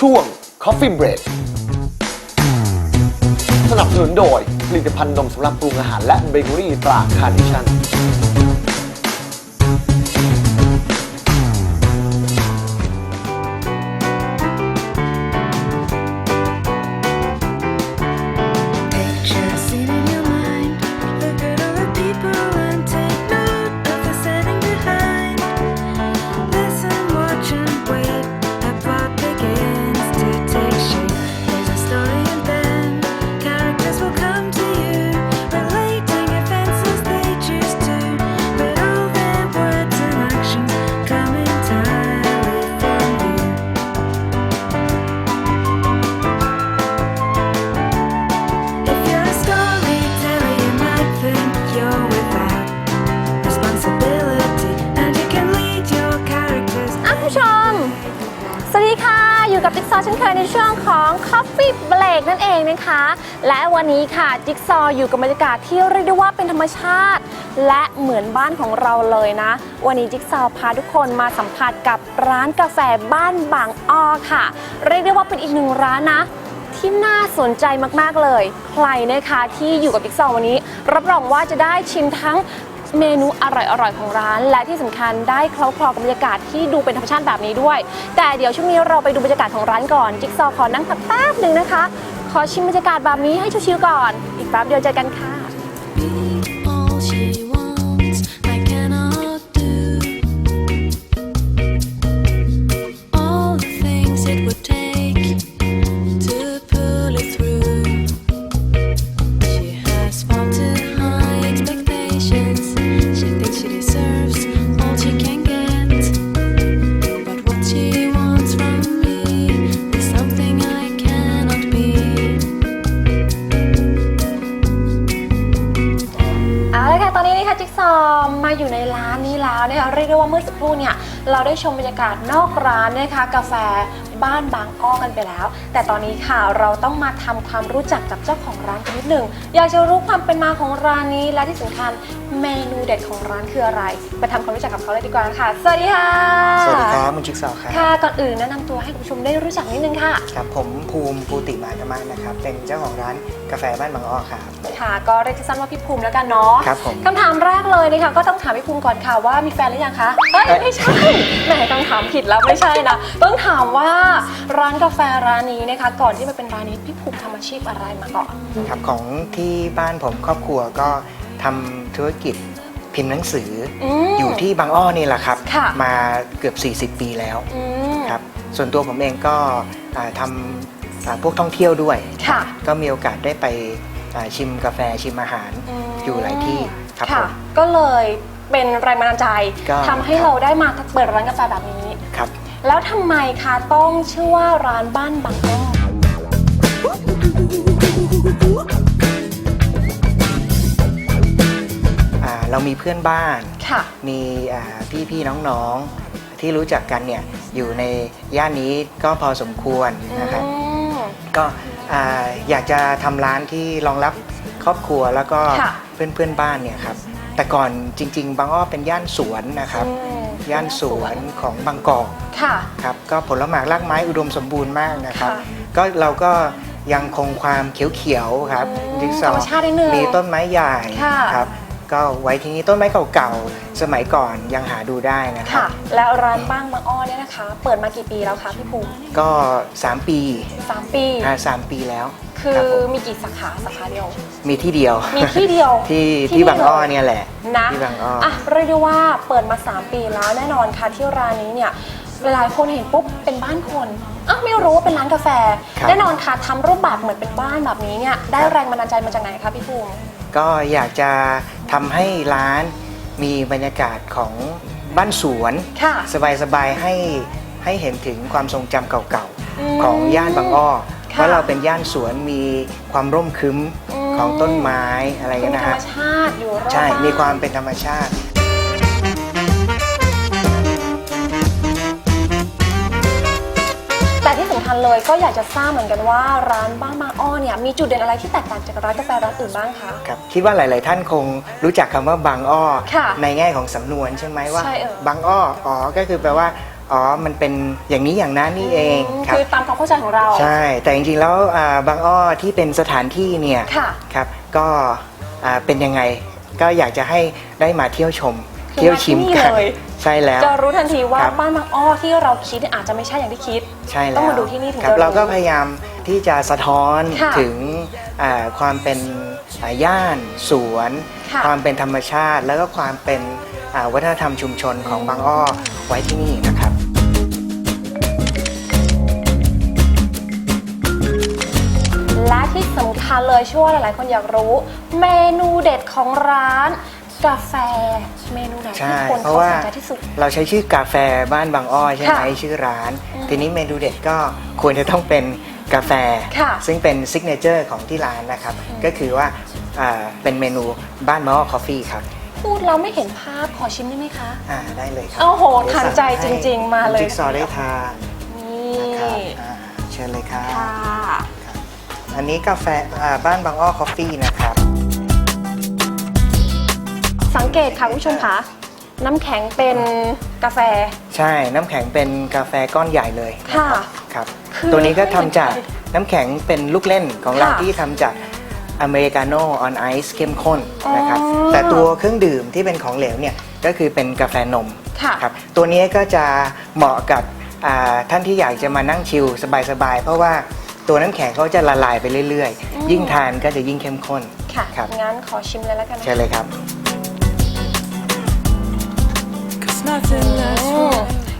ช่วง Coffee Break สนับสนุนโดยผลิตภัณฑ์นมสำหรับปรุงอาหารและเบเกอรี่ตราคาร์เนชั่น ของ Coffee Break นั่นเองนะคะ และวันนี้ค่ะจิ๊กซอว์อยู่กับบรรยากาศที่เรียกได้ว่าเป็นธรรมชาติ และเหมือนบ้านของเราเลยนะ วันนี้จิ๊กซอว์พาทุกคนมาสัมผัสกับร้านกาแฟบ้านบางอ้อค่ะ เรียกได้ว่าเป็นอีกหนึ่งร้านนะที่น่าสนใจมาก ๆ เลย ใครนะคะที่อยู่กับจิ๊กซอว์วันนี้ รับรองว่าจะได้ชิมทั้ง เมนูอร่อยๆ ของร้าน และที่สำคัญได้เคล้าคลอกับบรรยากาศที่ดูเป็นธรรมชาติแบบนี้ด้วย แต่เดี๋ยวช่วงนี้เราไปดูบรรยากาศของร้านก่อนจิ๊กซอว์ขอนั่งพักแป๊บหนึ่งนะคะ ขอชิมบรรยากาศแบบนี้ให้ชิวๆก่อน อีกแป๊บเดียวเจอกันค่ะ ชมบรรยากาศนอกร้านนะคะ กาแฟบ้านบางอ้อกันไปแล้ว แต่ตอนนี้ค่ะเราต้องมาทำความรู้จักกับเจ้าของร้านกันนิดหนึ่งอยากจะรู้ความเป็นมาของร้านนี้และที่สำคัญเมนูเด็ดของร้านคืออะไรไปทำความรู้จักกับเขาเลยดีกว่าค่ะ สวัสดีค่ะ สวัสดีครับคุณชิกซาวครับค่ะก่อนอื่นแนะนำตัวให้คุณผู้ชมได้รู้จักนิดนึงค่ะครับผมภูมิภูติมาธรรมะนะครับเป็นเจ้าของร้านกาแฟบ้านบางอ้อครับค่ะก็เรียกสั้นๆว่าพี่ภูมิแล้วกันเนาะครับผมคำถามแรกเลยนะคะก็ต้องถามพี่ภูมิก่อนค่ะว่ามีแฟนหรือยังคะเอ้ยเอ้ยไม่ใช่แหมคำถามผิดแล้วไม่ใช่นะ ต้องถามว่าร้านกาแฟร้านนี้นะคะ ก่อนที่มาเป็นร้านนี้พี่ภูมิทำอาชีพอะไรมาก่อน ครับของที่บ้านผมครอบครัวก็ทำธุรกิจพิมพ์หนังสืออมอยู่ที่บางอ้อนี่แหละครับ ค่ะ มาเกือบ 40 ปีแล้วอืมครับส่วนตัวผมเองก็อ่าทำอ่าพวกท่องเที่ยวด้วย ค่ะ ก็มีโอกาสได้ไปอ่าชิมกาแฟชิมอาหารมอยู่หลายที่ครับผค่ะม ก็เลย เป็นแรงบันดาลใจก็ทำให้ครับเราได้มาเปิดร้านกาแฟแบบนี้ ครับ แล้วทำไมคะต้องชื่อว่าร้านบ้านบางอ้ออ่าเรามีเพื่อนบ้าน ค่ะ มีอ่าพี่ๆน้องๆ ที่รู้จักกันเนี่ยอยู่ในย่านนี้ก็พอสมควรนะครับ อืม ก็อ่าอยากจะทำร้านที่รองรับครอบครัวแล้วก็ค่ะ เพื่อนๆบ้านเนี่ยครับ แต่ก่อนจริง ๆ บางอ้อเป็นย่านสวนนะครับ อืมย่านสวนของบางกอกค่ะ ครับก็ผลหมากรากไม้อุดมสมบูรณ์มากนะครับ ค่ะก็เราก็ยังคงความเขียวๆครับอืมจิ๊กซอธรรมชาตินิดนึงมีต้นไม้ใหญ่ค่ะ ครับ ก็ไว้ที่นี้ต้นไม้เก่าๆ สมัยก่อนยังหาดูได้นะครัค่ะบแล้วร้านบ้างบางอ้อเนี่ยนะคะ เปิดมากี่ปีแล้วคะพี่ภูมิก็ 3 ปีสามปี อ่าสามปีแล้วคืรัอบผมมีกี่สาขาสาขาเดียว มีที่เดียว มีที่เดียวที่ที่ที่บางอ้อนี่เลยเนี่ยแหละ นะที่บางอ้อออะเรียกได้ว่าเปิดมา 3 ปีแล้วแน่นอนค่ะที่ร้านนี้เนี่ยหลายๆคนเห็นปุ๊บเป็นบ้านคนอะไม่รู้ว่าเป็นร้านกาแฟ ครับ แน่นอนค่ะทำรูปแบบเหมือนเป็นบ้านแบบนี้เนี่ยได้แรงบันดาลใจมาจากไหนคะพี่ภูมิ ก็อยากจะทำให้ร้านมีบรรยากาศของบ้านสวนค่ะ สบายๆให้ให้เห็นถึงความทรงจำเก่าอืมๆของย่านบางอ้อค่ะว่าเราเป็นย่านสวนมีความร่มครึ้มอืม ของต้นไม้อะไรมีกันนะธรรฮะมชาติอยู่รอบใช่บ้นมีความเป็นธรรมชาติ คัญเลย ก็อยากจะทราบเหมือนกันว่าร้านบ้างมาอ้อเนี่ยมีจุดเด่นอะไรที่แตกต่างจากร้านกาแฟร้านอื่นบ้างคะ ครับคิดว่าหลาย ๆ ท่านคงรู้จักคำว่าบางอ้อ ค่ะในแง่ของสำนวนใช่ไหมว่า ใช่เออบางอ้ออ๋อก็คือแปลว่าอ๋อมันเป็นอย่างนี้อย่างนั้นนี่เองครับ คือตามความเข้าใจของเรา ใช่ แต่จริง ๆ แล้วอ่าบางอ้อที่เป็นสถานที่เนี่ยค่ะ ครับก็อ่าเป็นยังไงก็อยากจะให้ได้มาเที่ยวชมคือ เที่ยวชิมมาที่นี่กันเลยใช่แล้ว จะรู้ทันทีว่าครับ บ้านบางอ้อที่เราคิดเนี่ยอาจจะไม่ใช่อย่างที่คิด ใช่แล้วต้องมาดูที่นี่ถึงครับจะรู้เราก็พยายามที่จะสะท้อนค่ะถึงอ่าความเป็นอ่าย่านสวน ค่ะความเป็นธรรมชาติ แล้วก็ความเป็นอ่าวัฒนธรรมชุมชนของบางอ้อไว้ที่นี่นะครับ และที่สำคัญเลยเชื่อว่าหลายๆ คนอยากรู้ เมนูเด็ดของร้าน กาแฟเมนูไหนใช่ที่คนเพเขาราะว่าสนใจที่สุด เราใช้ชื่อกาแฟบ้านบางอ้อใช่ไหมค่ะชื่อร้านทีนี้เมนูเด็ดก็ควรจะต้องเป็นกาแฟ ค่ะซึ่งเป็นซิกเนเจอร์ของที่ร้านนะครับก็คือว่าอ่าเป็นเมนูบ้านบางอ้อคอฟฟี่ครับพูดเราไม่เห็นภาพขอชิมได้ไหมคะ อ่าได้เลยครัโอ้โหเดี๋ยวทันสั่ใจให้จริงๆมาเลย จิ๊กซอว์ได้ทานนี่นะครับอ่าเชิญเลยครับค่ะอันนี้กาแฟอ่าบ้านบางอ้อคอฟฟี่นะครับ สังเกตค่ะคุณผู้ชมคะน้ำแข็งเป็นกาแฟ ใช่น้ำแข็งเป็นกาแฟก้อนใหญ่เลยนค่ะรับครับ คือตัวนี้ก็ทำจากไม่เหมือนใครน้ำแข็งเป็นลูกเล่นของเราค่ะ ที่ทำจากอเมริกาโน่ออนไอซ์เข้มข้นนะครับอ๋อแต่ตัวเครื่องดื่มที่เป็นของเหลวเนี่ยก็คือเป็นกาแฟนม ค่ะ ครับตัวนี้ก็จะเหมาะกับอ่าท่านที่อยากจะมานั่งชิลสบายๆ เพราะว่าตัวน้ำแข็งเขาจะละลายไปเรื่อยอืมๆยิ่งทานก็จะยิ่งเข้มข้นค่ะครับงั้นขอชิมเลยแล้วกันนะเชิญเลยครับ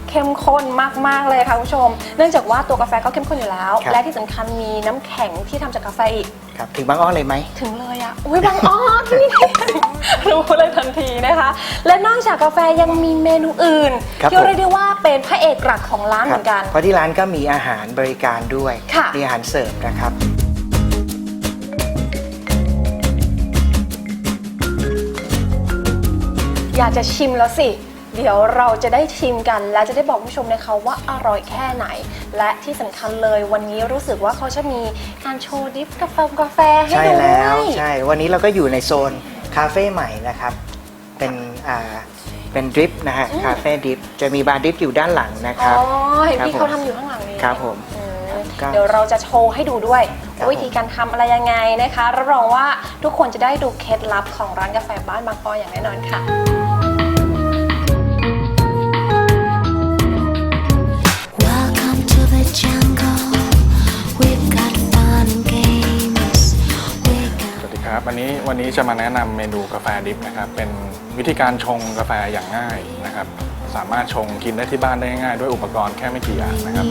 เข้มข้นมาก ๆ เลยค่ะคุณผู้ชม เนื่องจากว่าตัวกาแฟก็เข้มข้นอยู่แล้ว ครับ และที่สำคัญมีน้ำแข็งที่ทำจากกาแฟอีก ครับถึงบางอ้อเลยไหม ถึงเลยอะอุ้ยบางอ้อที่นี่ รู้เลยทันทีนะคะ และนอกจากกาแฟยังมีเมนูอื่น ครับที่เรียกได้ว่าเป็นพระเอกหลักของร้านคเหรัมือนกัน เพราะที่ร้านก็มีอาหารบริการด้วย ค่ะ มีอาหารเสิร์ฟนะครับ อยากจะชิมแล้วสิ เดี๋ยวเราจะได้ชิมกัน และจะได้บอกคุณผู้ชมนะคะว่าอร่อยแค่ไหน และที่สำคัญเลยวันนี้รู้สึกว่าเขาจะมีการโชว์ดริฟกาแฟกาแฟให้ใช่ดูด้แล้ววยใช่ วันนี้เราก็อยู่ในโซนคาเฟ่ใหม่นะครับ เป็นอ่าเป็นดริฟนะฮะอืม คาเฟ่ดริฟจะมีบาร์ดริฟอยู่ด้านหลังนะคอ๋รับ อเห็นครับพี่เขาผมทำอยู่ข้างหลังนี้ ครับผม อืมครับเดี๋ยวเราจะโชว์ให้ดูด้วยครับ วิธีการทำอะไรยังไงนะคะรับรองว่าทุกคนจะได้ดูเคล็ดลับของร้านกาแฟบ้านบางปออย่างแน่นอนค่ะ ครับวันนี้วันนี้จะมาแนะนำเมนูกาแฟดิฟนะครับเป็นวิธีการชงกาแฟอย่างง่ายนะครับ สามารถชงกินได้ที่บ้านได้ง่ายด้วยอุปกรณ์แค่ไม่กี่อย่างนะครับ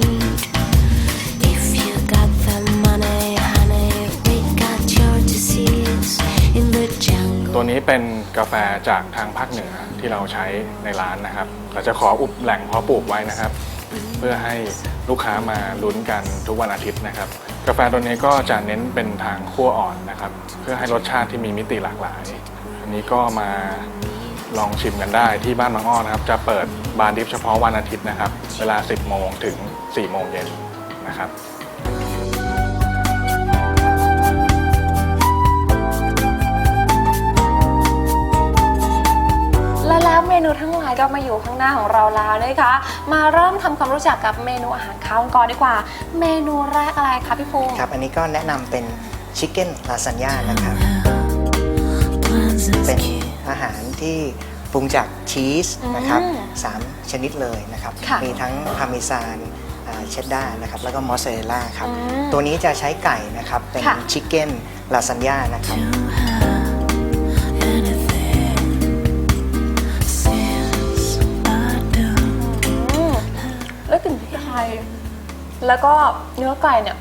If you got the money, honey, we got your disease in the jungle. ตัวนี้เป็นกาแฟจากทางภาคเหนือที่เราใช้ในร้านนะครับ เราจะขออุบแหล่งเพาะปลูกไว้นะครับ เพื่อให้ลูกค้ามาลุ้นกันทุกวันอาทิตย์นะครับ กาแฟตัวนี้ก็จะเน้นเป็นทางคั่วอ่อนนะครับ เพื่อให้รสชาติที่มีมิติหลากหลาย อันนี้ก็มาลองชิมกันได้ที่บ้านบางอ้อนะครับ จะเปิดบาร์ดิฟเฉพาะวันอาทิตย์นะครับ เวลา 10 โมงถึง 4 โมงเย็นนะครับ และแล้วเมนูทั้งหลายก็มาอยู่ข้างหน้าของเราแล้วนะคะ มาเริ่มทำความรู้จักกับเมนูอาหารข้าวกันก่อนดีกว่า เมนูแรกอะไรคะพี่ภูมิครับ อันนี้ก็แนะนำเป็นชิคเก้นลาซานญ่านะครับ Plans is เป็น cute. อาหารที่ปรุงจากชีสนะครับอืมสามชนิดเลยนะครับค่ะมีทั้งพาร์เมซานเชดดาร์นะครับแล้วก็มอสซาเรลล่าครับอืมตัวนี้จะใช้ไก่นะครับ เป็นค่ะชิคเก้นลาซานญ่านะครับ แล้วก็เนื้อไก่เนี่ย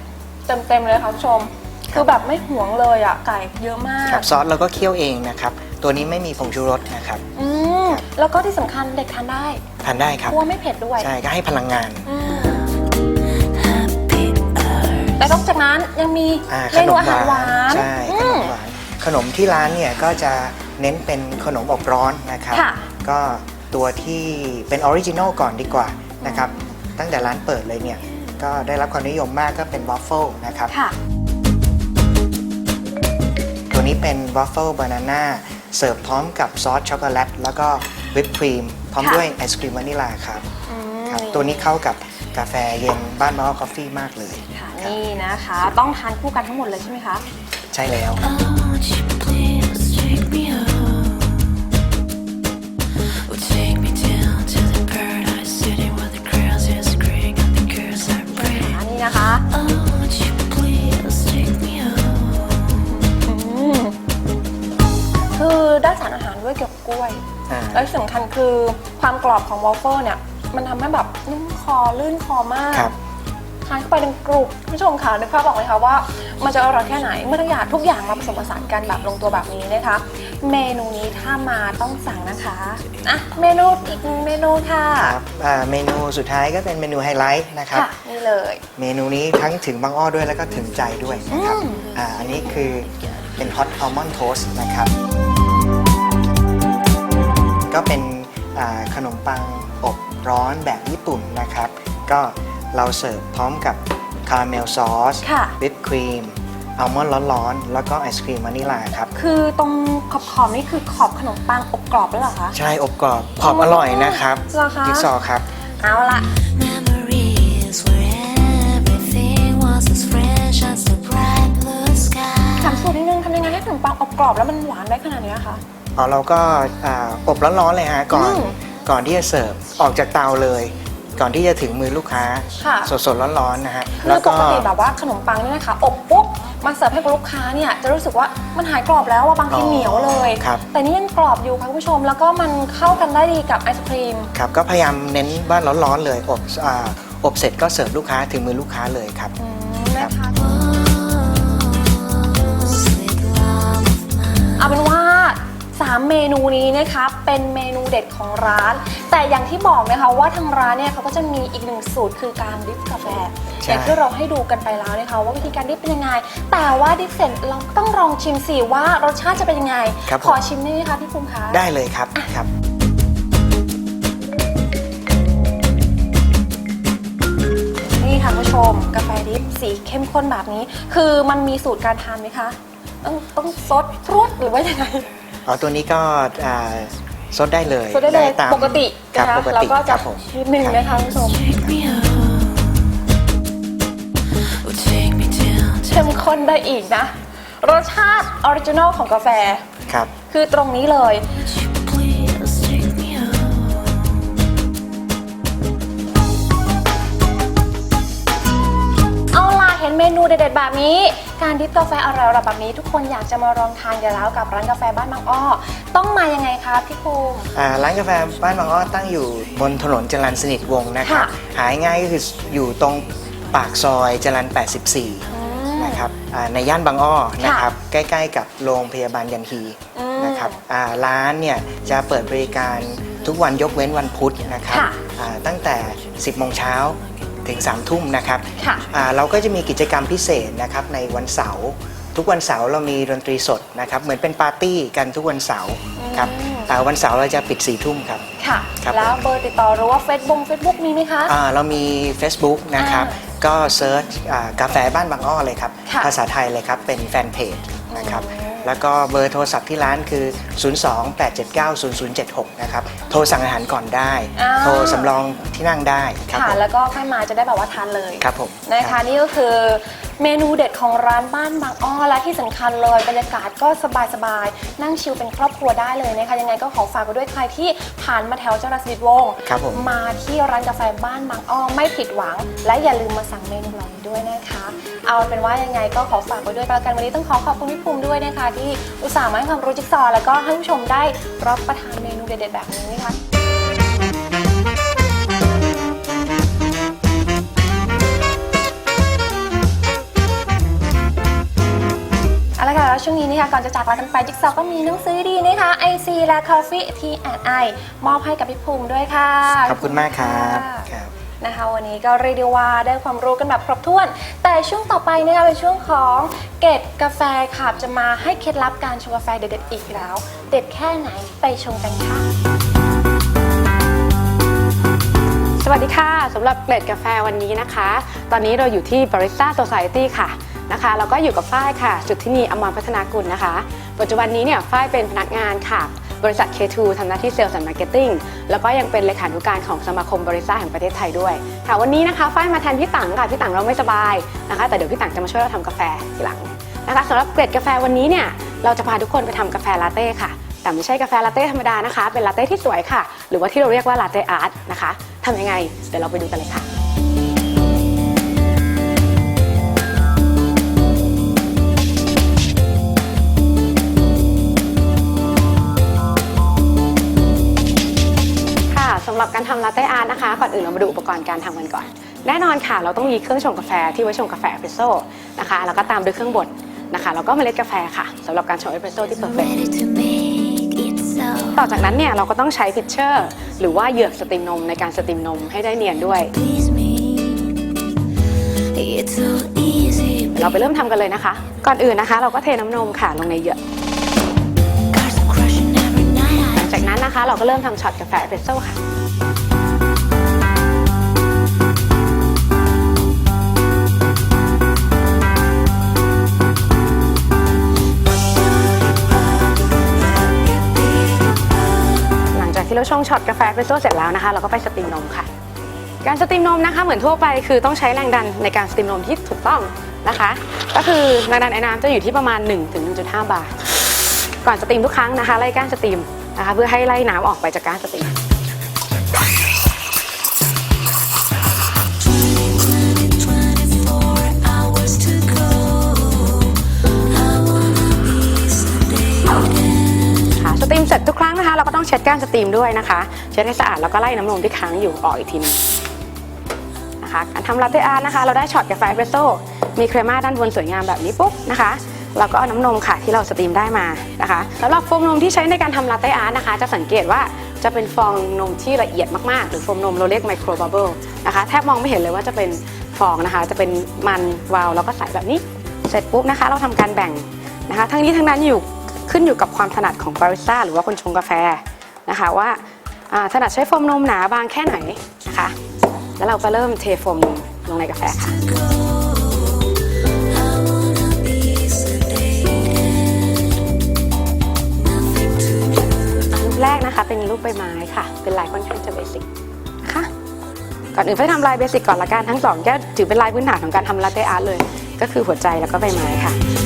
เต็มๆเลยค่ะคุณผู้ชม คือแบบไม่หวงเลยอะไก่เยอะมาก ครับซอสเราก็เคี่ยวเองนะครับ ตัวนี้ไม่มีผงชูรสนะครับอืมแล้วก็ที่สำคัญเด็กทานได้ทานได้คเพรับราะว่าไม่เผ็ดด้วยใช่ก็ให้พลังงาน อืม Happy Earth. และนอกจากนั้นยังมีอ่าเมนูอาหารหวานใช่ขอืนม มหวานขนมที่ร้านเนี่ยก็จะเน้นเป็นขนมอบร้อนนะครับ ค่ะ ก็ตัวที่เป็นออริจินอลก่อนดีกว่านะครับ ตั้งแต่ร้านเปิดเลยเนี่ย ก็ได้รับความนิยมมากก็เป็นวอฟเฟิลนะครับ ค่ะ ตัวนี้เป็นวอฟเฟิลบานาน่าเสิร์ฟพร้อมกับซอสช็อกโกแลตแล้วก็วิปครีม พร้อมค่ะ ด้วยไอศครีมวานิลาครับอืมนะครับอืมตัวนี้เข้ากับกาแฟเย็นบ้านมอคอฟฟี่มากเลยค่ะนี่นะคะ ต้องทานคู่กันทั้งหมดเลยใช่ไหมคะ ใช่แล้ว Oh, won't you please take me home? นนี้นะคะ Oh, won't you please take me home? อืมคือได้สารอาหารด้วยเกี่ยวกับกล้วยอ่าแล้วที่สำคัญคือความกรอบของวอฟเฟิลเนี่ย มันทำให้แบบนุ่มคอลื่นคอมากครับทานเข้าไปดังกรุบคุณผู้ชมค่ะนึกภาพออกไหมคะว่า มันจะอร่อยแค่ไหนเมื่อทุกอย่างทุกอย่างมาผสมผสานกันแบบลงตัวแบบนี้นะคะ เมนูนี้ถ้ามาต้องสั่งนะคะอะเมนูอีกหนึ่งเมนูค่ะครับอ่าเมนูสุดท้ายก็เป็นเมนูไฮไลท์นะครับ ค่ะนี่เลย เมนูนี้ทั้งถึงบางอ้อด้วยแล้วก็ถึงใจด้วยนะครับอืม อ่าอันนี้คือเป็นฮอตอัลมอนด์โทสนะครับ ก็เป็นอ่าขนมปังอบร้อนแบบญี่ปุ่นนะครับ ก็เราเสิร์ฟพร้อมกับคาราเมลซอสค่ะ วิปครีม อัลมอนด์ร้อนๆ แล้วก็ไอศครีมวานิลาครับ คือตรงขอบขอบๆนี่คือขอบขนมปังอบกรอบด้วยเหรอคะ ใช่อบกรอบขอบอร่อยนะครับเหรอคะ จิ๊กซอว์ครับ เอาละ Memories where everything was as fresh as the bright blue sky. ถามสูตรนิดนึงทำยังไงให้ขนมปังอบกรอบแล้วมันหวานได้ขนาดนี้คะอ๋อเราก็อ่าอบร้อนๆเลยฮะก่อนอืมก่อนที่จะเสิร์ฟออกจากเตาเลย ก่อนที่จะถึงมือลูกค้า ค่ะ สดๆร้อนๆนะฮะคือปกติแบบว่าขนมปังเนี่ยนะคะ อบปุ๊บ มาเสิร์ฟให้กับลูกค้าเนี่ยจะรู้สึกว่ามันหายกรอบแล้วว่าบางทีอ๋อเหนียวเลย ครับ แต่นี่ยังกรอบอยู่ค่ะคุณผู้ชม แล้วก็มันเข้ากันได้ดีกับไอศครีม ครับ ก็พยายามเน้นบ้านร้อนๆเลยอบอ่าอบเสร็จก็เสิร์ฟลูกค้าถึงมือลูกค้าเลยครับ อืมนะคะ Sweet love of mine. เอาเป็นว่า 3 เมนูนี้นะคะเป็นเมนูเด็ดของร้าน แต่อย่างที่บอกนะคะว่าทางร้านเนี่ยเขาก็จะมีอีกหนึ่งสูตรคือการดริฟกาแฟใช่อย่างที่เราให้ดูกันไปแล้วนะคะว่าวิธีการดริฟเป็นยังไง แต่ว่าดริฟเสร็จเราก็ต้องลองชิมสิว่ารสชาติจะเป็นยังไงครับผมขอชิมได้ไหมคะพี่ภูมิคะได้เลยครับครับนี่ค่ะคุณผู้ชมกาแฟดริฟสีเข้มข้นแบบนี้ คือมันมีสูตรการทานไหมคะ ต้องต้องซดพรวดหรือว่ายังไง อ๋อตัวนี้ก็อ่าซดได้เลยซดได้เลยตามปกติครับนะคะปกแล้วติก็คจะรับผมนิดนึงนะคะคุณผู้ชม Take me home. Oh, take me down to เข้มข้นได้อีกนะ รสชาติออริจินอลของกาแฟ ครับ คือตรงนี้เลย เห็นเมนูเด็ดๆแบบนี้ การดริฟกาแฟอร่อยๆแบบนี้ ทุกคนอยากจะมาลองทานกันแล้วกับร้านกาแฟบ้านบางอ้อ ต้องมายังไงคะพี่ภูมิ อ่าร้านกาแฟบ้านบางอ้อตั้งอยู่บนถนนจรัญสนิทวงศ์นะครับค่ะหายง่ายก็คืออยู่ตรงปากซอยจรัญ84 นะครับอ่าในย่านบางอ้อนะครับ ใกล้ๆกับโรงพยาบาลยันฮีอืม นะครับอ่าร้านเนี่ยจะเปิดบริการทุกวันยกเว้นวันพุธนะครับค่ะ อ่าตั้งแต่ 10โมงเช้า ถึง3ทุ่มนะครับค่ะ อ่าเราก็จะมีกิจกรรมพิเศษนะครับในวันเสาร์ทุกวันเสาร์เรามีดนตรีสดนะครับเหมือนเป็นปาร์ตี้กันทุกวันเสาร์ครับอืมอ่าวันเสาร์เราจะปิด4ทุ่มครับ ค่ะ ครับ แล้วเบอร์ติดต่อหรือว่าเฟซบุ๊กเฟซบุ๊กมีไหมคะ อ่าเรามี Facebook นะครับอ่ก็เซิร์ชอ่ากาแฟบ้านบางอ้อเลยครับ ค่ะ ภาษาไทยเลยครับ เป็นแฟนเพจนะครับ อืม แล้วก็เบอร์โทรศัพท์ที่ร้านคือ 028790076 นะครับ โทรสั่งอาหารก่อนได้ อ่า โทรสำรองที่นั่งได้ครับค่ะผม แล้วก็ค่อยมาจะได้แบบว่าทานเลยครับผมนะคะรับนี่ก็คือเมนูเด็ดของร้านบ้านบางอ้อและที่สำคัญเลยบรรยากาศก็สบายๆ นั่งชิลเป็นครอบครัวได้เลยนะคะยังไงก็ขอฝากไว้ด้วยใครที่ผ่านมาแถวเจ้าหน้าสิริวงศ์ครับผม มาที่ร้านกาแฟบ้านบางอ้อไม่ผิดหวัง และอย่าลืมมาสั่งเมนูเหล่านี้ด้วยนะคะ เอาเป็นว่ายังไงก็ขอฝากไว้ด้วยกันแล้วกันวันนี้ต้องขอขอบคุณพี่ภูมิด้วยนะคะ ที่อุตส่าห์มาให้ความรู้จิ๊กซอว์แล้วก็ให้ผู้ชมได้รับประทานเมนูเด็ดๆแบบนี้นะคะเอาละค่ะแล้วช่วงนี้นะคะก่อนจะจากลากันไปจิ๊กซอว์ก็มีหนังสือดีนะคะ IC และ Coffee T&I มอบให้กับพี่ภูมิด้วยค่ะขอบคุณมากครับะครับ นะคะ วันนี้ก็เรียกได้ว่าได้ความรู้กันแบบครบถ้วน แต่ช่วงต่อไปนะคะเป็นช่วงของเกร็ดกาแฟค่ะจะมาให้เคล็ดลับการชงกาแฟเด็ดๆอีกแล้ว เด็ดแค่ไหนไปชมกันค่ะสวัสดีค่ะสำหรับเกล็ดกาแฟวันนี้นะคะ ตอนนี้เราอยู่ที่ Barista Society ค่ะนะคะแล้วก็อยู่กับฝ้ายค่ะ จุดที่นี่อมรพัฒนากุลนะคะ ปัจจุบันนี้เนี่ยฝ้ายเป็นพนักงานค่ะ บริษัท K2 ทำหน้าที่เซลล์และมาร์เก็ตติ้งแล้วก็ยังเป็นเลขานุการของสมาคมบริษัทแห่งประเทศไทยด้วย ค่ะ วันนี้นะคะฝ้ายมาแทนพี่ตังค่ะ พี่ตังเราไม่สบายนะคะ แต่เดี๋ยวพี่ตังจะมาช่วยเราทำกาแฟทีหลังนะคะสำหรับเกร็ดกาแฟวันนี้เนี่ยเราจะพาทุกคนไปทำกาแฟลาเต้ค่ะ แต่ไม่ใช่กาแฟลาเต้ธรรมดานะคะ เป็นลาเต้ที่สวยค่ะ หรือว่าที่เราเรียกว่าลาเต้อาร์ตนะคะทำยังไง เดี๋ยวเราไปดูกันเลยค่ะ หรับการทำลาเต้อาร์ตนะคะ ก่อนอื่นเรามาดูอุปกรณ์การทำกันก่อน แน่นอนค่ะ เราต้องมีเครื่องชงกาแฟที่ไว้ชงกาแฟเอสเปรสโซ่นะคะ แล้วก็ตามด้วยเครื่องบดนะคะแล้วก็เมล็ดกาแฟค่ะสำหรับการชงเอสเปรสโซ่ที่เพอร์เฟก Ready to make it so. ต่อจากนั้นเนี่ยเราก็ต้องใช้พิชเชอร์ หรือว่าเหยือกสตรีมนมในการสตรีมนมให้ได้เนียนด้วย Please me. It's so easy. เราไปเริ่มทำกันเลยนะคะ ก่อนอื่นนะคะ เราก็เทน้ำนมค่ะลงในเหยือก Cars are crushing every night. หลังจากนั้นนะคะ เราก็เริ่มทำช็อตกาแฟเอสเปรสโซ่ค่ะ ที่เราชงช็อตกาแฟเปรสโซ่เสร็จแล้วนะคะ เราก็ไปสตรีมนมค่ะ การสตรีมนมนะคะเหมือนทั่วไปคือต้องใช้แรงดันในการสตรีมนมที่ถูกต้องนะคะ ก็คือแรงดันไอ้น้ำจะอยู่ที่ประมาณ 1-1.5 บาร์ก่อนสตรีมทุกครั้งนะคะไล่ก้านสตรีมนะคะ เพื่อให้ไล่น้ำออกไปจากก้านสตรีม เราก็ต้องเช็ดก้านสตรีมด้วยนะคะ เช็ดให้สะอาดแล้วก็ไล่น้ำนมที่ค้างอยู่ออกอีกทีหนึงนะคะการทำลาเต้อาร์ตนะคะ เราได้ช็อตกาแฟเอสเปรสโซ่มีเครม่าด้านบนสวยงามแบบนี้ปุ๊บนะคะเราก็เอาน้ำนมค่ะที่เราสตรีมได้มานะคะสำหรับโฟมนมที่ใช้ในการทำลาเต้อาร์ตนะคะ จะสังเกตว่าจะเป็นฟองนมที่ละเอียดมากๆ หรือโฟมนมเราเรียกไมโครบับเบิลนะคะแทบมองไม่เห็นเลยว่าจะเป็นฟองนะคะ จะเป็นมันวาวแล้วก็ใสแบบนี้ เสร็จปุ๊บนะคะ เราทำการแบ่งนะคะ ทั้งนี้ทั้งนั้นอยู่ ขึ้นอยู่กับความถนัดของบาริสต้าหรือว่าคนชงกาแฟนะคะว่าาถนัดใช้โฟมนมหนาบางแค่ไหนนะคะแล้วเราก็เริ่มเทโฟมนมลงในกาแฟค่ะรูปแรกนะคะเป็นรูปใบไม้ค่ะ เป็นลายค่อนข้างจะเบสิกนะคะก่อนอื่นไปทำลายเบสิกก่อนละกันทั้งสองก้วถือเป็นลายพื้นฐานของการทำลาเต้อาร์ตเลย ก็คือหัวใจแล้วก็ใบไม้ค่ะ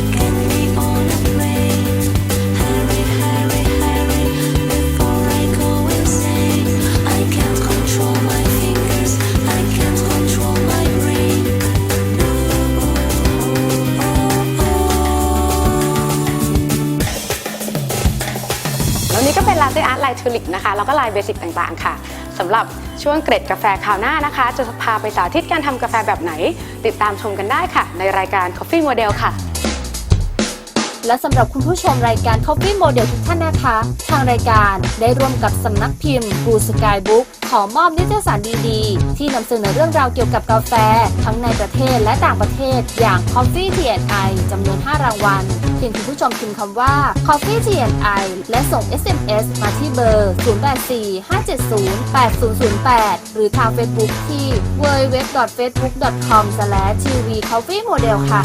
ลาเต้อาร์ตลายทูลิปนะคะแล้วก็ลายเบสิกต่างๆ ค่ะสำหรับช่วงเกร็ดกาแฟคราวหน้านะคะ จะพาไปสาธิตการทำกาแฟแบบไหน ติดตามชมกันได้ค่ะ ในรายการ Coffee Model ค่ะ และสำหรับคุณผู้ชมรายการ Coffee Model ทุกท่านนะคะ ทางรายการได้ร่วมกับสำนักพิมพ์ Blue Sky Book อมอบนิตยสารดีๆ ที่นำเสนอเรื่องราวเกี่ยวกับกาแฟ ทั้งในประเทศและต่างประเทศ อย่าง Coffee T&I จำนวน 5 รางวัล เพียงคุณผู้ชมพิมพ์คำว่า Coffee T&I และส่ง SMS มาที่เบอร์ 0845708008 หรือทาง Facebook ที่ www.facebook.com/tvcoffeemodel ค่ะ